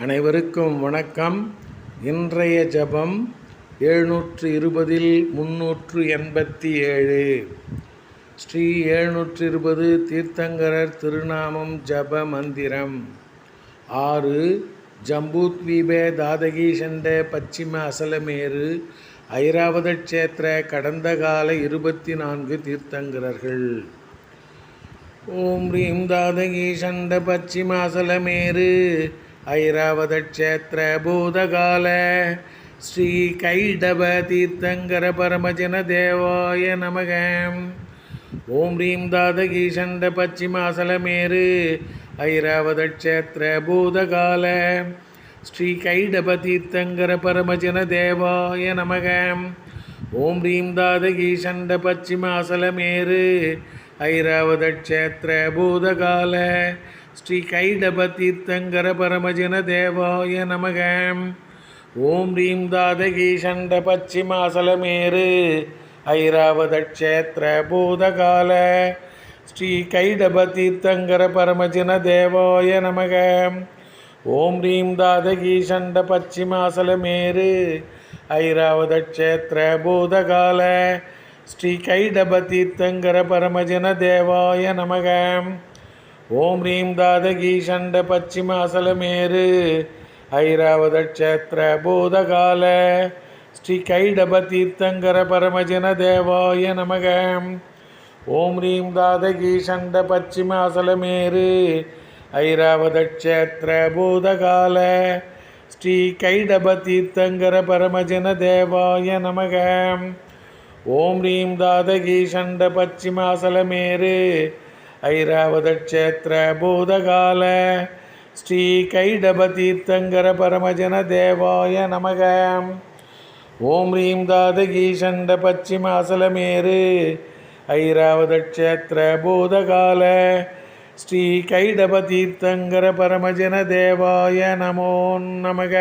அனைவருக்கும் வணக்கம். இன்றைய ஜபம் எழுநூற்று இருபதில் முன்னூற்று எண்பத்தி ஏழு. ஸ்ரீ எழுநூற்று இருபது தீர்த்தங்கரர் திருநாமம் ஜப மந்திரம். ஆறு ஜம்பூத்வீபே தாதகீஷண்ட பச்சிம அசலமேறு ஐராவத க்ஷேத்திர கடந்த கால இருபத்தி நான்கு தீர்த்தங்கரர்கள். ஓம் ரீம் சண்ட பச்சிமாசலமேரு ஐராவத க்ஷேத்திர பூதகால ஸ்ரீ கைடப தீர்த்தங்கர பரமஜன தேவாய நமக. ஓம் ரீம் தாதகீஷண்ட பச்சிமாசலமேரு ஐராவத பூதகால ஸ்ரீ கைடப தீர்த்தங்கர பரமஜன தேவாய நமக. ஓம் ரீம் தாதகீஷண்ட பச்சிமாசலமேரு ஐராவத பூதகால ஸ்ரீ கைடப தீர்த்தங்கர பரமஜன தேவாய நமக. ஓம் ரீம் தாதகி சண்ட பச்சிமாசலமேரு ஐராவத க்ஷேத்திர பூதகால ஸ்ரீ கைடப தீர்த்தங்கர பரமஜன தேவாய நமக. ஓம் ரீம் தாதகி சண்ட பச்சிமாசலமேரு ஐராவத க்ஷேத்திர பூதகால ஸ்ரீ கைடப தீர்த்தங்கர பரமஜன தேவாய நமகம் ஓம் ரீம் தாதகி சண்ட பச்சிம அசலமேரு ஐராவத க்ஷேத்திர பூதகால ஸ்ரீ கைடப தீர்த்தங்கர பரமஜன தேவாய நமக. ஓம் ரீம் தாதகி சண்ட பச்சிம அசலமேரு ஐராவத க்ஷேத்திர பூதகால ஸ்ரீ கைடப தீர்த்தங்கர பரமஜன தேவாய நமக. ஓம் ரீம் தாதகீஷண்ட பச்சிம அசலமேரு க்ஷேத்திர பூதகால ஸ்ரீ கைடப தீர்த்தங்கர பரமஜன தேவாய நமக ஓம் ரீம் தாதகீஷண்ட பச்சிமாசலமேரு ஐராவத க்ஷேத்திர பூதகால ஸ்ரீ கைடப தீர்த்தங்கர பரமஜன தேவாய நமோ நமக